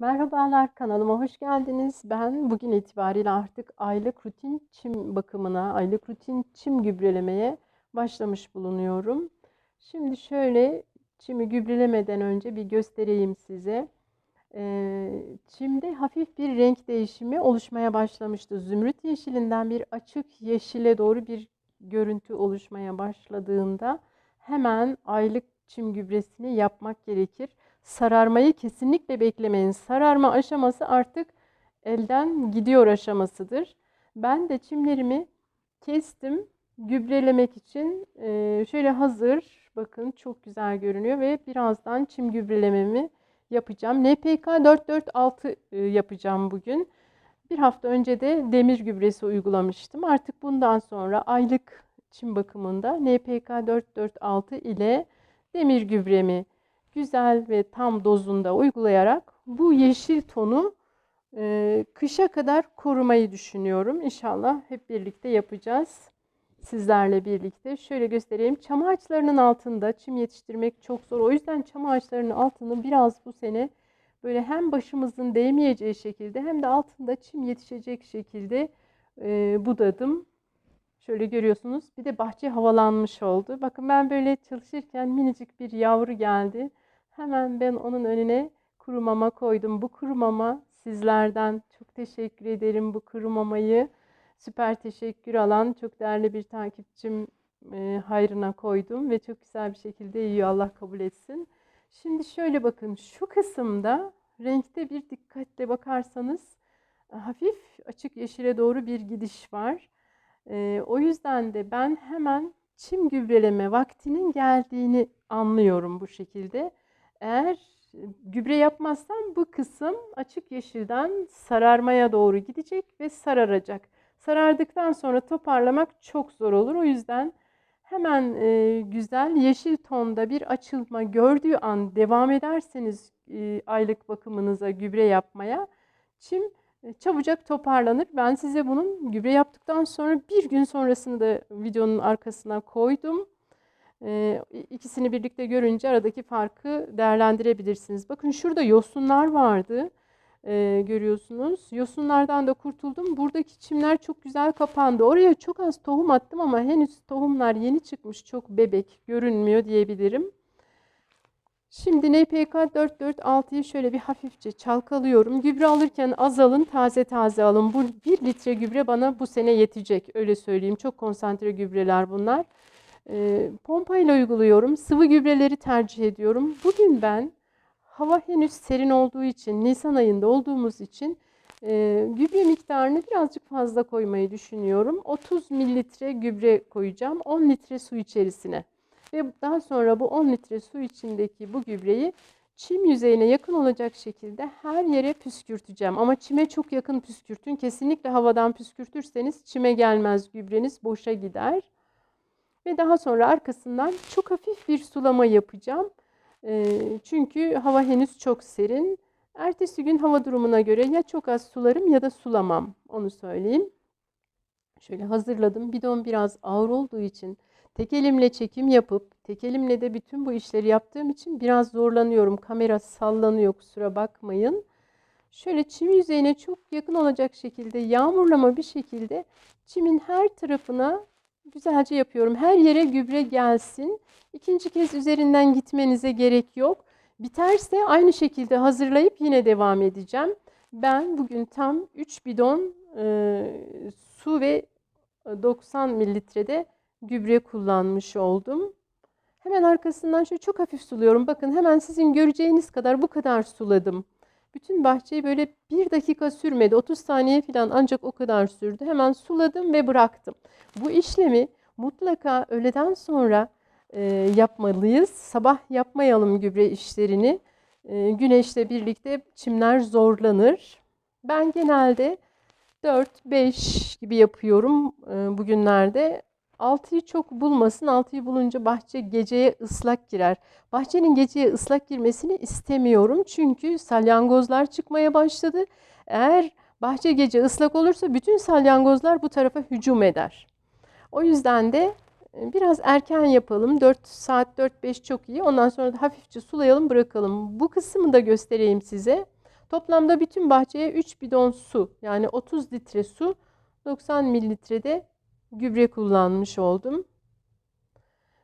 Merhabalar kanalıma hoş geldiniz. Ben bugün itibariyle artık aylık rutin çim bakımına, aylık rutin çim gübrelemeye başlamış bulunuyorum. Şimdi şöyle çimi gübrelemeden önce bir göstereyim size. Ee, çimde hafif bir renk değişimi oluşmaya başlamıştı. Zümrüt yeşilinden bir açık yeşile doğru bir görüntü oluşmaya başladığında hemen aylık çim gübresini yapmak gerekir. Sararmayı kesinlikle beklemeyin. Sararma aşaması artık elden gidiyor aşamasıdır. Ben de çimlerimi kestim. Gübrelemek için e, şöyle hazır. Bakın çok güzel görünüyor ve birazdan çim gübrelememi yapacağım. NPK 446 e, yapacağım bugün. Bir hafta önce de demir gübresi uygulamıştım. Artık bundan sonra aylık çim bakımında NPK 446 ile demir gübremi güzel ve tam dozunda uygulayarak bu yeşil tonu e, kışa kadar korumayı düşünüyorum. İnşallah hep birlikte yapacağız. Sizlerle birlikte. Şöyle göstereyim. Çam ağaçlarının altında çim yetiştirmek çok zor. O yüzden çam ağaçlarının altını biraz bu sene böyle hem başımızın değmeyeceği şekilde hem de altında çim yetişecek şekilde e, budadım. Şöyle görüyorsunuz. Bir de bahçe havalanmış oldu. Bakın ben böyle çalışırken minicik bir yavru geldi. Hemen ben onun önüne kuru mama koydum. Bu kuru mama sizlerden çok teşekkür ederim bu kuru mamayı. Süper teşekkür alan çok değerli bir takipçim e, hayrına koydum ve çok güzel bir şekilde yiyor. Allah kabul etsin. Şimdi şöyle bakın şu kısımda renkte bir dikkatle bakarsanız hafif açık yeşile doğru bir gidiş var. E, o yüzden de ben hemen çim gübreleme vaktinin geldiğini anlıyorum bu şekilde. Eğer gübre yapmazsam bu kısım açık yeşilden sararmaya doğru gidecek ve sararacak. Sarardıktan sonra toparlamak çok zor olur. O yüzden hemen e, güzel yeşil tonda bir açılma gördüğü an devam ederseniz e, aylık bakımınıza gübre yapmaya çim e, çabucak toparlanır. Ben size bunun gübre yaptıktan sonra bir gün sonrasını da videonun arkasına koydum. E, ikisini birlikte görünce aradaki farkı değerlendirebilirsiniz. Bakın şurada yosunlar vardı. E, görüyorsunuz. Yosunlardan da kurtuldum. Buradaki çimler çok güzel kapandı. Oraya çok az tohum attım ama henüz tohumlar yeni çıkmış. Çok bebek görünmüyor diyebilirim. Şimdi NPK 446'yı şöyle bir hafifçe çalkalıyorum. Gübre alırken az alın, taze taze alın. Bu 1 litre gübre bana bu sene yetecek. Öyle söyleyeyim. Çok konsantre gübreler bunlar. E, pompayla uyguluyorum. Sıvı gübreleri tercih ediyorum. Bugün ben hava henüz serin olduğu için, Nisan ayında olduğumuz için e, gübre miktarını birazcık fazla koymayı düşünüyorum. 30 mililitre gübre koyacağım 10 litre su içerisine. Ve daha sonra bu 10 litre su içindeki bu gübreyi çim yüzeyine yakın olacak şekilde her yere püskürteceğim. Ama çime çok yakın püskürtün. Kesinlikle havadan püskürtürseniz çime gelmez gübreniz boşa gider. Ve daha sonra arkasından çok hafif bir sulama yapacağım. çünkü hava henüz çok serin. Ertesi gün hava durumuna göre ya çok az sularım ya da sulamam. Onu söyleyeyim. Şöyle hazırladım. Bidon biraz ağır olduğu için tek elimle çekim yapıp tek elimle de bütün bu işleri yaptığım için biraz zorlanıyorum. Kamera sallanıyor kusura bakmayın. Şöyle çim yüzeyine çok yakın olacak şekilde yağmurlama bir şekilde çimin her tarafına güzelce yapıyorum. Her yere gübre gelsin. İkinci kez üzerinden gitmenize gerek yok. Biterse aynı şekilde hazırlayıp yine devam edeceğim. Ben bugün tam 3 bidon e, su ve 90 mililitrede gübre kullanmış oldum. Hemen arkasından şöyle çok hafif suluyorum. Bakın hemen sizin göreceğiniz kadar bu kadar suladım. Bütün bahçeyi böyle bir dakika sürmedi. 30 saniye falan ancak o kadar sürdü. Hemen suladım ve bıraktım. Bu işlemi mutlaka öğleden sonra e, yapmalıyız. Sabah yapmayalım gübre işlerini. E, güneşle birlikte çimler zorlanır. Ben genelde 4-5 gibi yapıyorum e, bugünlerde. 6'yı çok bulmasın. 6'yı bulunca bahçe geceye ıslak girer. Bahçenin geceye ıslak girmesini istemiyorum. Çünkü salyangozlar çıkmaya başladı. Eğer bahçe gece ıslak olursa bütün salyangozlar bu tarafa hücum eder. O yüzden de e, biraz erken yapalım. 4 saat 4-5 çok iyi. Ondan sonra da hafifçe sulayalım bırakalım. Bu kısmı da göstereyim size. Toplamda bütün bahçeye 3 bidon su yani 30 litre su 90 mililitrede gübre kullanmış oldum.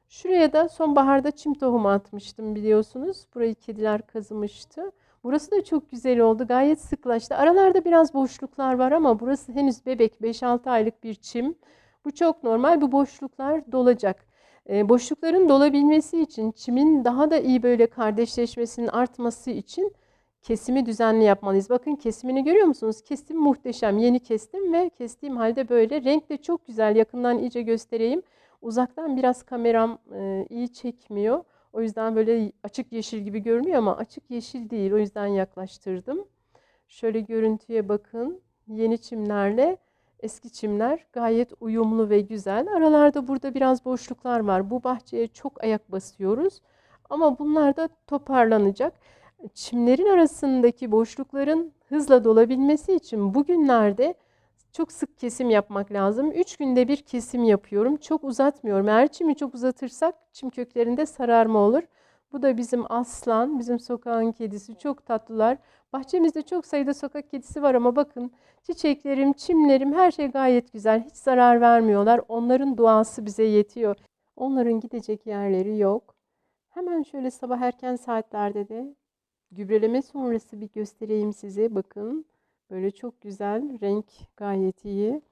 Şuraya da sonbaharda çim tohumu atmıştım biliyorsunuz. Burayı kediler kazımıştı. Burası da çok güzel oldu. Gayet sıklaştı. Aralarda biraz boşluklar var ama burası henüz bebek 5-6 aylık bir çim. Bu çok normal. Bu boşluklar dolacak. E, boşlukların dolabilmesi için çimin daha da iyi böyle kardeşleşmesinin artması için kesimi düzenli yapmalıyız. Bakın kesimini görüyor musunuz? Kesim muhteşem. Yeni kestim ve kestiğim halde böyle. Renk de çok güzel. Yakından iyice göstereyim. Uzaktan biraz kameram e, iyi çekmiyor. O yüzden böyle açık yeşil gibi görünüyor ama açık yeşil değil. O yüzden yaklaştırdım. Şöyle görüntüye bakın. Yeni çimlerle eski çimler gayet uyumlu ve güzel. Aralarda burada biraz boşluklar var. Bu bahçeye çok ayak basıyoruz. Ama bunlar da toparlanacak. Çimlerin arasındaki boşlukların hızla dolabilmesi için bugünlerde çok sık kesim yapmak lazım. 3 günde bir kesim yapıyorum. Çok uzatmıyorum. Eğer çimi çok uzatırsak çim köklerinde sararma olur. Bu da bizim aslan, bizim sokağın kedisi. Çok tatlılar. Bahçemizde çok sayıda sokak kedisi var ama bakın çiçeklerim, çimlerim her şey gayet güzel. Hiç zarar vermiyorlar. Onların duası bize yetiyor. Onların gidecek yerleri yok. Hemen şöyle sabah erken saatlerde de gübreleme sonrası bir göstereyim size. Bakın. Böyle çok güzel, renk gayet iyi.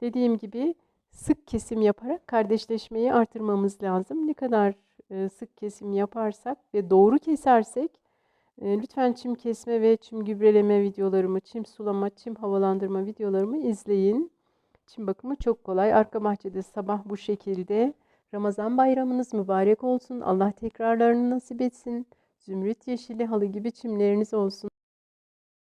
Dediğim gibi sık kesim yaparak kardeşleşmeyi artırmamız lazım. Ne kadar e, sık kesim yaparsak ve doğru kesersek e, lütfen çim kesme ve çim gübreleme videolarımı, çim sulama, çim havalandırma videolarımı izleyin. Çim bakımı çok kolay. Arka bahçede sabah bu şekilde. Ramazan bayramınız mübarek olsun. Allah tekrarlarını nasip etsin. Zümrüt yeşili halı gibi çimleriniz olsun.